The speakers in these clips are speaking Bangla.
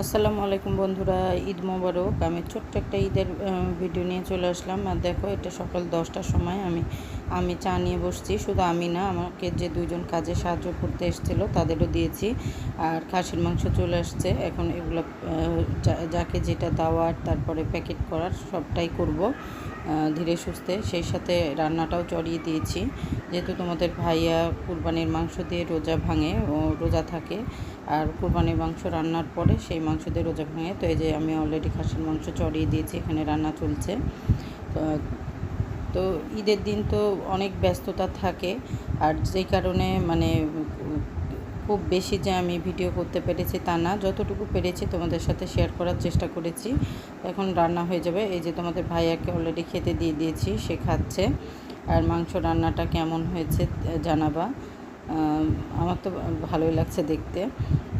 আসসালামু আলাইকুম বন্ধুরা, ঈদ মোবারক। আমি ছোট্ট একটা ঈদের ভিডিও নিয়ে চলে আসলাম। আর দেখো, এটা সকাল দশটার সময় আমি আমি চা নিয়ে বসছি। শুধু আমি না, আমাকে যে দুজন কাজে সাহায্য করতে এসেছিল, তাদেরও দিয়েছি। আর খাসির মাংস চলে আসছে। এখন এগুলো যাকে যেটা দেওয়ার, তারপরে প্যাকেট করার, সবটাই করব ধীরে সুস্থে। সেই সাথে রান্নাটাও চড়িয়ে দিয়েছি। যেহেতু তোমাদের ভাইয়া কুরবানির মাংস দিয়ে রোজা ভাঙে, ও রোজা থাকে, আর কুরবানির মাংস রান্নার পরে সেই মাংস দিয়ে রোজা ভাঙে। তো এই যে আমি অলরেডি খাসির মাংস চড়িয়ে দিয়েছি, এখানে রান্না চলছে। তো ঈদের দিন তো অনেক ব্যস্ততা থাকে। আর যেই কারণে মানে খুব বেশি যে আমি ভিডিও করতে পেরেছি তা না, যতটুকু পেরেছি তোমাদের সাথে শেয়ার করার চেষ্টা করেছি। এখন রান্না হয়ে যাবে। এই যে তোমাদের ভাইয়াকে অলরেডি খেতে দিয়ে দিয়েছি, সে খাচ্ছে। আর মাংস রান্নাটা কেমন হয়েছে জানাবা। আমার তো ভালোই লাগছে দেখতে।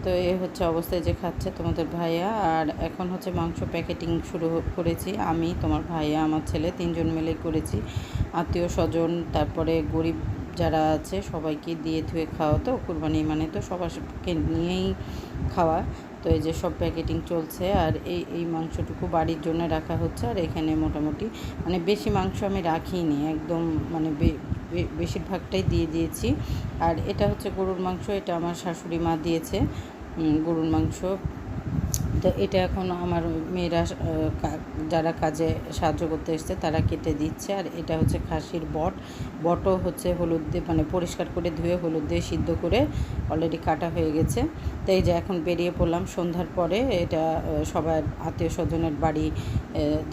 তো এ হচ্ছে অবস্থায় যে খাচ্ছে তোমাদের ভাইয়া। আর এখন হচ্ছে মাংস প্যাকেটিং শুরু করেছি। আমি, তোমার ভাইয়া, আমার ছেলে তিনজন মিলে করেছি। আত্মীয় স্বজন, তারপরে গরিব যারা আছে, সবাইকে দিয়ে ধুয়ে খাওয়া তো, কুরবানি মানে তো সবাইকে নিয়েই খাওয়া। তো এই যে সব প্যাকেটিং চলছে, আর এই এই মাংসটুকু বাড়ির জন্য রাখা হচ্ছে। আর এখানে মোটামুটি মানে বেশি মাংস আমি রাখিনি, একদম মানে বেশিরভাগটাই দিয়ে দিয়েছি। আর এটা হচ্ছে গরুর মাংস, এটা আমার শাশুড়ি মা দিয়েছে। গরুর মাংস তো এটা এখন আমার মেয়েরা যারা কাজে সাহায্য করতে এসছে তারা কেটে দিচ্ছে। আর এটা হচ্ছে খাসির বট। বটও হচ্ছে হলুদ দিয়ে মানে পরিষ্কার করে ধুয়ে হলুদ দিয়ে সিদ্ধ করে অলরেডি কাটা হয়ে গেছে। তো এই যে এখন বেরিয়ে পড়লাম সন্ধ্যার পরে, এটা সবার আত্মীয় স্বজনের বাড়ি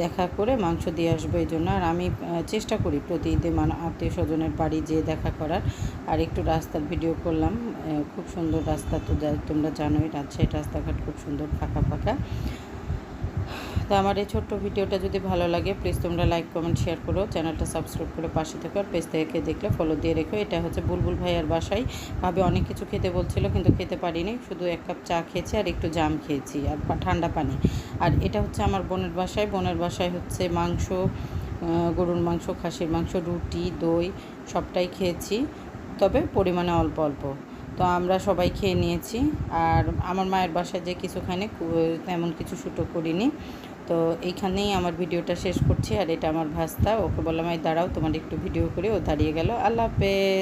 দেখা করে মাংস দিয়ে আসব এই জন্য। আর আমি চেষ্টা করি প্রতি ঈদে মানে আত্মীয় স্বজনের বাড়ি যেয়ে দেখা করার। আর একটু রাস্তার ভিডিও করলাম খুব সুন্দর রাস্তা তো তোমরা জানোই রাজশাহীর রাস্তাঘাট খুব সুন্দর, ফাঁকা ফাঁকা তো আমার এই ছোট্ট ভিডিওটা যদি ভালো লাগে প্লিজ তোমরা লাইক কমেন্ট শেয়ার করো। চ্যানেলটা সাবস্ক্রাইব করে পাশে থেকো আর পেজ থেকে দেখলে ফলো দিয়ে রেখো। এটা হচ্ছে বুলবুল ভাইয়ার বাসায়। ভাবে অনেক কিছু খেতে বলছিল কিন্তু খেতে পারিনি। শুধু এক কাপ চা খেয়েছি আর একটু জাম খেয়েছি আর ঠান্ডা পানি। আর এটা হচ্ছে আমার বোনের বাসায়। বোনের বাসায় হচ্ছে মাংস গরুর মাংস, খাসির মাংস, রুটি, দই সবটাই খেয়েছি। তবে পরিমাণে অল্প অল্প। তো আমরা সবাই খেয়ে নিয়েছি। আর আমার মায়ের বাসায় যে কিছুখানে তেমন কিছু শুটো করিনি। তো এইখানেই আমার ভিডিওটা শেষ করছি। আর এটা আমার ভাস্তা। ওকে বললাম, এই দাঁড়াও, তোমার একটু ভিডিও করে। ও দাঁড়িয়ে গেল। আল্লাহ হাফেজ।